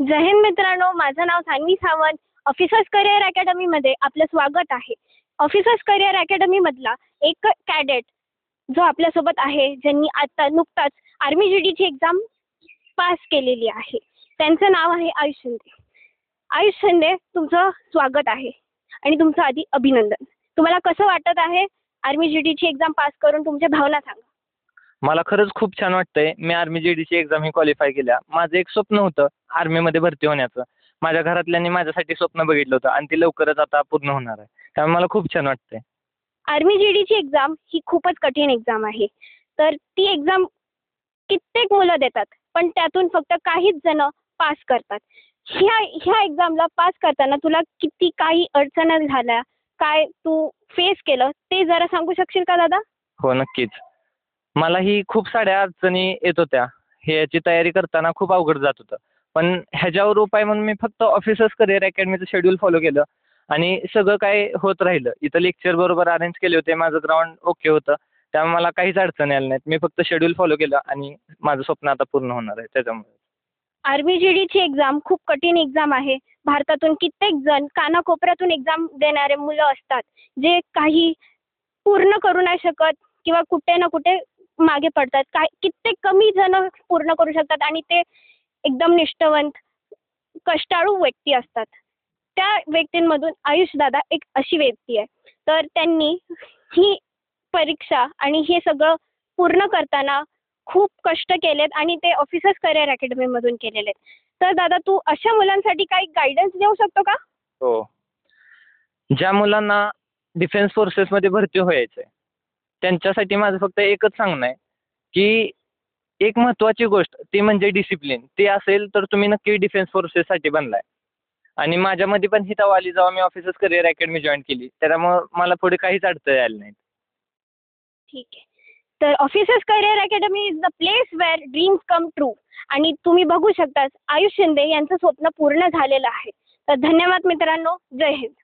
जय हिंद मित्रांनो माझं नाव सान्वी सावंत. ऑफिसर्स करिअर अकॅडमीमध्ये आपलं स्वागत आहे. ऑफिसर्स करिअर अकॅडमीमधला एक कॅडेट जो आपल्यासोबत आहे ज्यांनी आता नुकताच आर्मी जी डीची एक्झाम पास केलेली आहे. त्यांचं नाव आहे आयुष शिंदे. आयुष शिंदे तुमचं स्वागत आहे आणि तुमचं आधी अभिनंदन. तुम्हाला कसं वाटत आहे आर्मी जी डीची एक्झाम पास करून? तुमच्या भावना सांगा. मला खरंच खूप छान वाटतंय. मी आर्मी जी डीची एक्झाम ही क्वालिफाय केल्या. माझं एक स्वप्न होतं आर्मीमध्ये भरती होण्याचं. माझ्या घरातल्यांनी माझ्यासाठी स्वप्न बघितलं होतं आणि ते लवकरच आता पूर्ण होणार आहे. त्यामुळे मला खूप छान वाटतंय. आर्मी जी डीची एक्झाम ही खूपच कठीण एक्झाम आहे. तर ती एक्झाम कित्येक मुलं देतात पण त्यातून फक्त काहीच जण पास करतात. ह्या ह्या एक्झामला पास करताना तुला किती काही अडचणी झाल्या काय तू फेस केलं ते जरा सांगू शकशील का दादा? हो नक्कीच. मलाही खूप साऱ्या अडचणी येत होत्या. हे याची तयारी करताना खूप अवघड जात होतं. पण ह्याच्यावर उपाय म्हणून मी फक्त ऑफिसच करिअर अकॅडमीचं शेड्यूल फॉलो केलं. आणि सगळं काय होत राहिलं. इथं लेक्चर बरोबर अरेंज केले होते. माझं ग्राउंड ओके होतं. त्यामुळे मला काहीच अडचणी आल्या नाहीत. मी फक्त शेड्यूल फॉलो केलं आणि माझं स्वप्न आता पूर्ण होणार आहे. त्याच्यामुळे. आर्मी जी डीची एक्झाम खूप कठीण एक्झाम आहे. भारतातून कित्येक जण कानाकोपऱ्यातून एक्झाम देणारे मुलं असतात. जे काही पूर्ण करू नाही शकत किंवा कुठे ना कुठे मागे पडतात. काय कित्येक कमी जण पूर्ण करू शकतात आणि ते एकदम निष्ठावंत कष्टाळू व्यक्ती असतात. त्या व्यक्तींमधून आयुष दादा एक अशी व्यक्ती आहे. तर त्यांनी ही परीक्षा आणि हे सगळं पूर्ण करताना खूप कष्ट केलेत आणि ते ऑफिसर्स करिअर अकॅडमीमधून केलेले आहेत. तर दादा तू अशा मुलांसाठी काही गायडन्स देऊ शकतो का? हो. ज्या मुलांना डिफेन्स फोर्सेसमध्ये भरती व्हायचं आहे त्यांच्यासाठी माझं फक्त एकच सांगणं आहे की एक महत्त्वाची गोष्ट ती म्हणजे डिसिप्लिन ती असेल तर तुम्ही नक्की डिफेन्स फोर्सेससाठी बनलाय. आणि माझ्यामध्ये पण ही तवा आली जेव्हा मी ऑफिसर्स करिअर अकॅडमी जॉईन केली त्यामुळं मला पुढे काहीच अडथळे यायला नाहीत. ठीक आहे. तर officers career academy is the place where dreams come true आणि तुम्ही बघू शकता आयुष शिंदे यांचं स्वप्न पूर्ण झालेलं आहे. तर धन्यवाद मित्रांनो. जय हिंद.